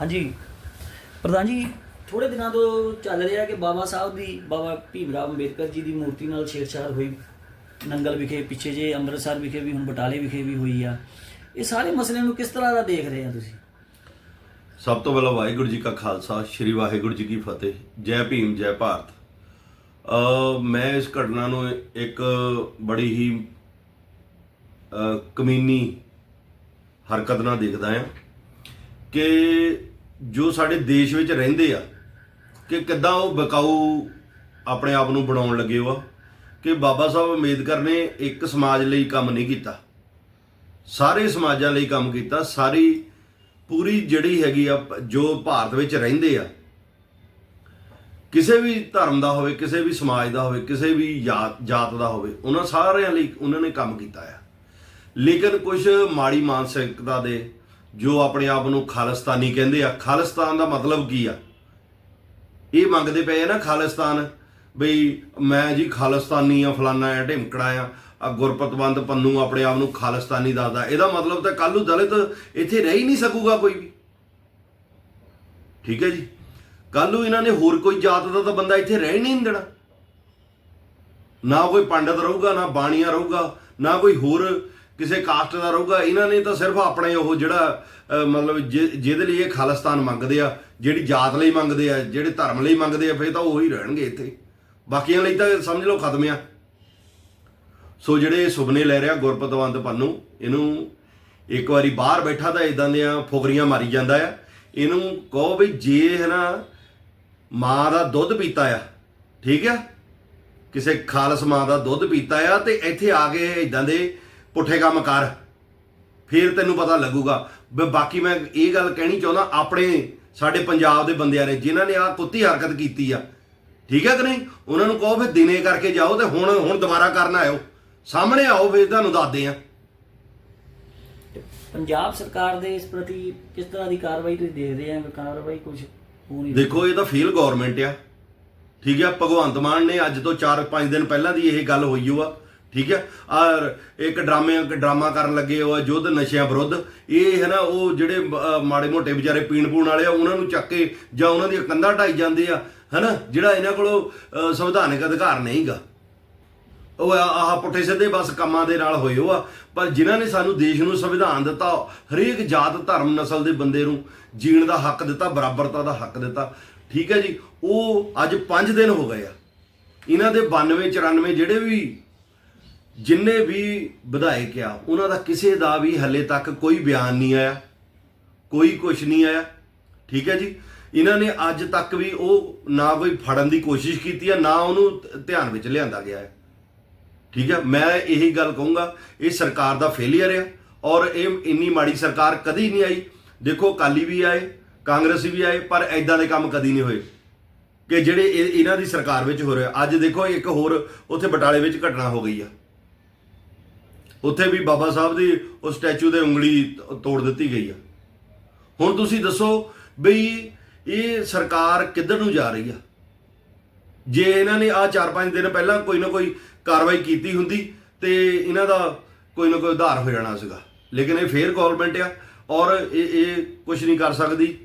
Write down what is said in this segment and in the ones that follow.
ਹਾਂਜੀ। ਪ੍ਰਧਾਨ ਜੀ ਥੋੜੇ ਦਿਨਾਂ ਤੋਂ ਚੱਲ ਰਿਹਾ ਕਿ ਬਾਬਾ ਸਾਹਿਬ ਦੀ, ਬਾਬਾ ਭੀਮ ਰਾਵ ਅੰਬੇਦਕਰ ਜੀ ਦੀ ਮੂਰਤੀ ਨਾਲ ਛੇੜਛਾੜ ਹੋਈ। ਨੰਗਲ ਵਿਖੇ ਪਿੱਛੇ ਜੇ, ਅੰਮ੍ਰਿਤਸਰ ਵਿਖੇ ਵੀ, ਹੁਣ ਬਟਾਲੇ ਵਿਖੇ ਵੀ ਹੋਈ ਆ। ਇਹ ਸਾਰੇ ਮਸਲੇ ਨੂੰ ਕਿਸ ਤਰ੍ਹਾਂ ਦਾ ਦੇਖ ਰਹੇ ਆ ਤੁਸੀਂ? ਸਭ ਤੋਂ ਪਹਿਲਾਂ ਵਾਹਿਗੁਰੂ ਜੀ ਕਾ ਖਾਲਸਾ, ਸ੍ਰੀ ਵਾਹਿਗੁਰੂ ਜੀ ਕੀ ਫਤਿਹ। ਜੈ ਭੀਮ, ਜੈ ਭਾਰਤ। ਮੈਂ ਇਸ ਘਟਨਾ ਨੂੰ ਇੱਕ ਬੜੀ ਹੀ ਕਮੀਨੀ ਹਰਕਤ ਨਾਲ ਦੇਖਦਾ ਹਾਂ ਕਿ ਜੋ ਸਾਡੇ ਦੇਸ਼ ਵਿੱਚ ਰਹਿੰਦੇ ਆ, ਕਿ ਕਿੱਦਾਂ ਉਹ ਬਕਾਊ ਆਪਣੇ ਆਪ ਨੂੰ ਬਣਾਉਣ ਲੱਗੇ ਹੋ ਆ, ਕਿ ਬਾਬਾ ਸਾਹਿਬ ਅੰਬੇਦਕਰ ਨੇ ਇੱਕ ਸਮਾਜ ਲਈ ਕੰਮ ਨਹੀਂ ਕੀਤਾ। ਸਾਰੇ ਸਮਾਜਾਂ ਲਈ ਕੰਮ ਕੀਤਾ, ਸਾਰੀ ਪੂਰੀ ਜਿਹੜੀ ਹੈਗੀ ਆ ਪ- ਜੋ ਭਾਰਤ ਵਿੱਚ ਰਹਿੰਦੇ ਆ, ਕਿਸੇ ਵੀ ਧਰਮ ਦਾ ਹੋਵੇ, ਕਿਸੇ ਵੀ ਸਮਾਜ ਦਾ ਹੋਵੇ, ਕਿਸੇ ਵੀ ਜਾਤ ਜਾਤ ਦਾ ਹੋਵੇ, ਉਹਨਾਂ ਸਾਰਿਆਂ ਲਈ ਉਹਨਾਂ ਨੇ ਕੰਮ ਕੀਤਾ ਆ। ਲੇਕਿਨ ਕੁਝ ਮਾੜੀ ਮਾਨਸਿਕਤਾ ਦੇ ਜੋ ਆਪਣੇ ਆਪ ਨੂੰ ਖਾਲਿਸਤਾਨੀ ਕਹਿੰਦੇ ਆ, ਖਾਲਿਸਤਾਨ ਦਾ ਮਤਲਬ ਕੀ ਆ? ਇਹ ਮੰਗਦੇ ਪਏ ਆ ਨਾ ਖਾਲਿਸਤਾਨ, ਬਈ ਮੈਂ ਜੀ ਖਾਲਿਸਤਾਨੀ ਆ, ਫਲਾਨਾ ਆ, ਢਿਮਕੜਾ ਆ ਆ ਗੁਰਪਤਵੰਦ ਪੰਨੂ ਆਪਣੇ ਆਪ ਨੂੰ ਖਾਲਿਸਤਾਨੀ ਦੱਸਦਾ। ਇਹਦਾ ਮਤਲਬ ਤਾਂ ਕੱਲ ਨੂੰ ਦਲਿਤ ਇੱਥੇ ਰਹਿ ਹੀ ਨਹੀਂ ਸਕੂਗਾ ਕੋਈ ਵੀ। ਠੀਕ ਹੈ ਜੀ? ਕੱਲ ਨੂੰ ਇਹਨਾਂ ਨੇ ਹੋਰ ਕੋਈ ਜਾਤ ਦਾ ਤਾਂ ਬੰਦਾ ਇੱਥੇ ਰਹਿ ਹੀ ਨਹੀਂ ਦੇਣਾ। ਨਾ ਕੋਈ ਪੰਡਤ ਰਹੂਗਾ, ਨਾ ਬਾਣੀਆਂ ਰਹੂਗਾ, ਨਾ ਕੋਈ ਹੋਰ ਕਿਸੇ ਕਾਸਟ ਦਾ ਰਹੂਗਾ, ਇਹਨਾਂ ਨੇ ਤਾਂ ਸਿਰਫ ਆਪਣੇ ਉਹ ਜਿਹੜਾ ਮਤਲਬ ਜਿ- ਜਿਹਦੇ ਲਈ ਇਹ ਖਾਲਿਸਤਾਨ ਮੰਗਦੇ ਆ, ਜਿਹੜੀ ਜਾਤ ਲਈ ਮੰਗਦੇ ਆ, ਜਿਹੜੇ ਧਰਮ ਲਈ ਮੰਗਦੇ ਆ, ਫੇਰ ਤਾਂ ਉਹ ਹੀ ਰਹਿਣਗੇ ਇੱਥੇ। ਬਾਕੀਆਂ ਲਈ ਤਾਂ ਸਮਝ ਲਓ ਖਤਮ ਆ। ਸੋ ਜਿਹੜੇ ਸੁਪਨੇ ਲੈ ਰਿਹਾ ਗੁਰਪਤਵੰਤ ਪੰਨੂ, ਇਹਨੂੰ ਇੱਕ ਵਾਰੀ ਬਾਹਰ ਬੈਠਾ ਤਾਂ ਇਦਾਂ ਦੀਆਂ ਫੁਕਰੀਆਂ ਮਾਰੀ ਜਾਂਦਾ ਆ। ਇਹਨੂੰ ਕਹੋ ਵੀ ਜੇ ਹੈ ਨਾ, ਮਾਂ ਦਾ ਦੁੱਧ ਪੀਤਾ ਆ, ਠੀਕ ਆ? ਕਿਸੇ ਖਾਲਸ ਮਾਂ ਦਾ ਦੁੱਧ ਪੀਤਾ ਆ ਤੇ ਇੱਥੇ ਆ ਕੇ ਇਦਾਂ ਦੇ ਪੁੱਠੇ ਕੰਮ ਕਰ। ਫਿਰ ਤੈਨੂੰ ਪਤਾ ਲੱਗੂਗਾ। ਵੀ ਬਾਕੀ ਮੈਂ ਇਹ ਗੱਲ ਕਹਿਣੀ ਚਾਹੁੰਦਾ ਆਪਣੇ ਸਾਡੇ ਪੰਜਾਬ ਦੇ ਬੰਦਿਆਂ ਨੇ ਜਿਨ੍ਹਾਂ ਨੇ ਆਹ ਕੁੱਤੀ ਹਰਕਤ ਕੀਤੀ ਆ। ਠੀਕ ਹੈ ਕਿ ਨਹੀਂ? ਉਹਨਾਂ ਨੂੰ ਕਹੋ ਫਿਰ ਦਿਨੇ ਕਰਕੇ ਜਾਓ ਤੇ ਹੁਣ ਹੁਣ ਦੁਬਾਰਾ ਕਰਨ ਆਇਓ। ਸਾਹਮਣੇ ਆਓ ਫਿਰ ਤੁਹਾਨੂੰ ਦੱਸਦੇ ਆ। ਪੰਜਾਬ ਸਰਕਾਰ ਦੇ ਇਸ ਪ੍ਰਤੀ ਕਿਸ ਤਰ੍ਹਾਂ ਦੀ ਕਾਰਵਾਈ ਤੁਸੀਂ ਦੇਖਦੇ ਆ? ਕਾਰਵਾਈ ਕੁਝ ਹੋ ਨਹੀਂ? ਦੇਖੋ ਇਹ ਤਾਂ ਫੇਲ ਗਵਰਨਮੈਂਟ ਆ। ਠੀਕ ਹੈ ਭਗਵੰਤ ਮਾਨ ਨੇ ਅੱਜ ਤੋਂ 4-5 ਦਿਨ ਪਹਿਲਾਂ ਦੀ ਇਹ ਗੱਲ ਹੋਈ ਓ ਆ ਠੀਕ ਹੈ? ਔਰ ਇੱਕ ਡਰਾਮੇ, ਇੱਕ ਡਰਾਮਾ ਕਰਨ ਲੱਗੇ ਹੋ ਆ ਯੁੱਧ ਨਸ਼ਿਆਂ ਵਿਰੁੱਧ। ਇਹ ਹੈ ਨਾ, ਉਹ ਜਿਹੜੇ ਮਾੜੇ ਮੋਟੇ ਵਿਚਾਰੇ ਪੀਣ ਪੂਣ ਵਾਲੇ ਆ, ਉਹਨਾਂ ਨੂੰ ਚੱਕ ਕੇ ਜਾਂ ਉਹਨਾਂ ਦੀਆਂ ਕੰਧਾਂ ਢਾਈ ਜਾਂਦੇ ਆ ਹੈਨਾ ਜਿਹੜਾ ਇਹਨਾਂ ਕੋਲੋਂ ਸੰਵਿਧਾਨਕ ਸੰਵਿਧਾਨਿਕ ਅਧਿਕਾਰ ਨਹੀਂਗਾ। ਉਹ ਆਹ ਪੁੱਠੇ ਸਿੱਧੇ ਬਸ ਕੰਮਾਂ ਦੇ ਨਾਲ ਹੋਏ ਹੋ ਆ। ਪਰ ਜਿਨ੍ਹਾਂ ਨੇ ਸਾਨੂੰ ਦੇਸ਼ ਨੂੰ ਸੰਵਿਧਾਨ ਦਿੱਤਾ, ਹਰੇਕ ਜਾਤ, ਧਰਮ, ਨਸਲ ਦੇ ਬੰਦੇ ਨੂੰ ਜੀਣ ਦਾ ਹੱਕ ਦਿੱਤਾ, ਬਰਾਬਰਤਾ ਦਾ ਹੱਕ ਦਿੱਤਾ। ਠੀਕ ਹੈ ਜੀ? ਉਹ ਅੱਜ 5 ਦਿਨ ਹੋ ਗਏ ਆ। ਇਹਨਾਂ ਦੇ 92 94 ਜਿਹੜੇ ਵੀ ਜਿੰਨੇ ਵੀ ਵਿਧਾਇਕ ਆ, ਉਹਨਾਂ ਦਾ ਕਿਸੇ ਦਾ ਵੀ ਹੱਲੇ ਤੱਕ ਕੋਈ ਬਿਆਨ ਨਹੀਂ ਆਇਆ, ਕੋਈ ਕੁਝ ਨਹੀਂ ਆਇਆ। ਠੀਕ ਹੈ ਜੀ? ਇਹਨਾਂ ਨੇ ਅੱਜ ਤੱਕ ਵੀ ਉਹ ਨਾ ਕੋਈ ਫੜਨ ਦੀ ਕੋਸ਼ਿਸ਼ ਕੀਤੀ ਆ, ਨਾ ਉਹਨੂੰ ਧਿਆਨ ਵਿੱਚ ਲਿਆਂਦਾ ਗਿਆ ਹੈ। ਠੀਕ ਹੈ? ਮੈਂ ਇਹੀ ਗੱਲ ਕਹੂੰਗਾ, ਇਹ ਸਰਕਾਰ ਦਾ ਫੇਲਿਅਰ ਆ ਔਰ ਇਹ ਇੰਨੀ ਮਾੜੀ ਸਰਕਾਰ ਕਦੀ ਨਹੀਂ ਆਈ। ਦੇਖੋ ਕਾਲੀ ਵੀ ਆਏ, ਕਾਂਗਰਸੀ ਵੀ ਆਏ, ਪਰ ਐਦਾਂ ਦੇ ਕੰਮ ਕਦੀ ਨਹੀਂ ਹੋਏ ਕਿ ਜਿਹੜੇ ਇਹ- ਇਹਨਾਂ ਦੀ ਸਰਕਾਰ ਵਿੱਚ ਹੋ ਰਿਹਾ ਅੱਜ ਦੇਖੋ, ਇੱਕ ਹੋਰ ਉੱਥੇ ਬਟਾਲੇ ਵਿੱਚ ਘਟਨਾ ਹੋ ਗਈ ਆ। ਉੱਥੇ ਵੀ ਬਾਬਾ ਸਾਹਿਬ ਦੀ ਉਹ ਸਟੈਚੂ ਦੇ ਉਂਗਲੀ ਤੋੜ ਦਿੱਤੀ ਗਈ ਆ। ਹੁਣ ਤੁਸੀਂ ਦੱਸੋ ਬਈ ਇਹ ਸਰਕਾਰ ਕਿੱਧਰ ਨੂੰ ਜਾ ਰਹੀ ਆ? ਜੇ ਇਹਨਾਂ ਨੇ ਆ 4-5 ਦਿਨ ਪਹਿਲਾਂ ਕੋਈ ਨਾ ਕੋਈ ਕਾਰਵਾਈ ਕੀਤੀ ਹੁੰਦੀ ਤੇ ਇਹਨਾਂ ਦਾ ਕੋਈ ਨਾ ਕੋਈ ਉਧਾਰ ਹੋ ਜਾਣਾ ਸੀਗਾ। ਲੇਕਿਨ ਇਹ ਫੇਰ ਗਵਰਨਮੈਂਟ ਆ ਔਰ ਇਹ ਇਹ ਕੁਝ ਨਹੀਂ ਕਰ ਸਕਦੀ।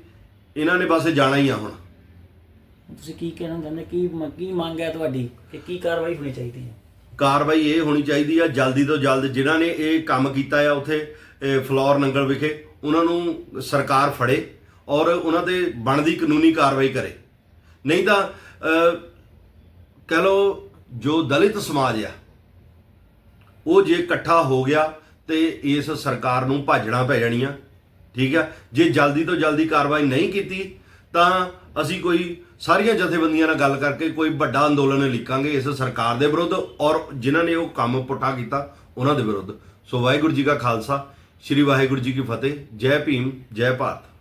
ਇਹਨਾਂ ਨੇ ਬਸ ਜਾਣਾ ਹੀ ਆ ਹੁਣ। ਤੁਸੀਂ ਕੀ ਕਹਿਣਾ ਚਾਹੁੰਦੇ ਕੀ ਕੀ ਮੰਗ ਹੈ ਤੁਹਾਡੀ? ਕਿ ਕੀ ਕਾਰਵਾਈ ਹੋਣੀ ਚਾਹੀਦੀ ਹੈ? ਕਾਰਵਾਈ ਇਹ ਹੋਣੀ ਚਾਹੀਦੀ ਆ ਜਲਦੀ ਤੋਂ ਜਲਦ ਜਿਨ੍ਹਾਂ ਨੇ ਇਹ ਕੰਮ ਕੀਤਾ ਆ ਉੱਥੇ ਇਹ ਫਲੋਰ ਨੰਗਲ ਵਿਖੇ ਉਹਨਾਂ ਨੂੰ ਸਰਕਾਰ ਫੜੇ ਔਰ ਉਹਨਾਂ ਤੇ ਬਣਦੀ ਕਾਨੂੰਨੀ ਕਾਰਵਾਈ ਕਰੇ। ਨਹੀਂ ਤਾਂ ਅਹ, ਕਹਿ ਲਓ ਜੋ ਦਲਿਤ ਸਮਾਜ ਆ ਉਹ ਜੇ ਇਕੱਠਾ ਹੋ ਗਿਆ ਤੇ ਇਸ ਸਰਕਾਰ ਨੂੰ ਭਾਜਣਾ ਪੈ ਜਾਣੀਆਂ ਠੀਕ ਆ? ਜੇ ਜਲਦੀ ਤੋਂ ਜਲਦੀ ਕਾਰਵਾਈ ਨਹੀਂ ਕੀਤੀ ਤਾਂ ਅਸੀਂ ਕੋਈ ਸਾਰੀਆਂ ਜਥੇਬੰਦੀਆਂ ਨਾਲ ਗੱਲ ਕਰਕੇ ਕੋਈ ਵੱਡਾ ਅੰਦੋਲਨ ਲਿਖਾਂਗੇ ਇਸ ਸਰਕਾਰ ਦੇ ਵਿਰੁੱਧ ਔਰ ਜਿਨ੍ਹਾਂ ਨੇ ਉਹ ਕੰਮ ਪੁੱਟਾ ਕੀਤਾ, ਉਹਨਾਂ ਦੇ ਵਿਰੁੱਧ। ਸੋ ਵਾਹਿਗੁਰੂ ਜੀ ਕਾ ਖਾਲਸਾ, ਸ੍ਰੀ ਵਾਹਿਗੁਰੂ ਜੀ ਕੀ ਫਤਿਹ। ਜੈ ਭੀਮ, ਜੈ ਭਾਰਤ।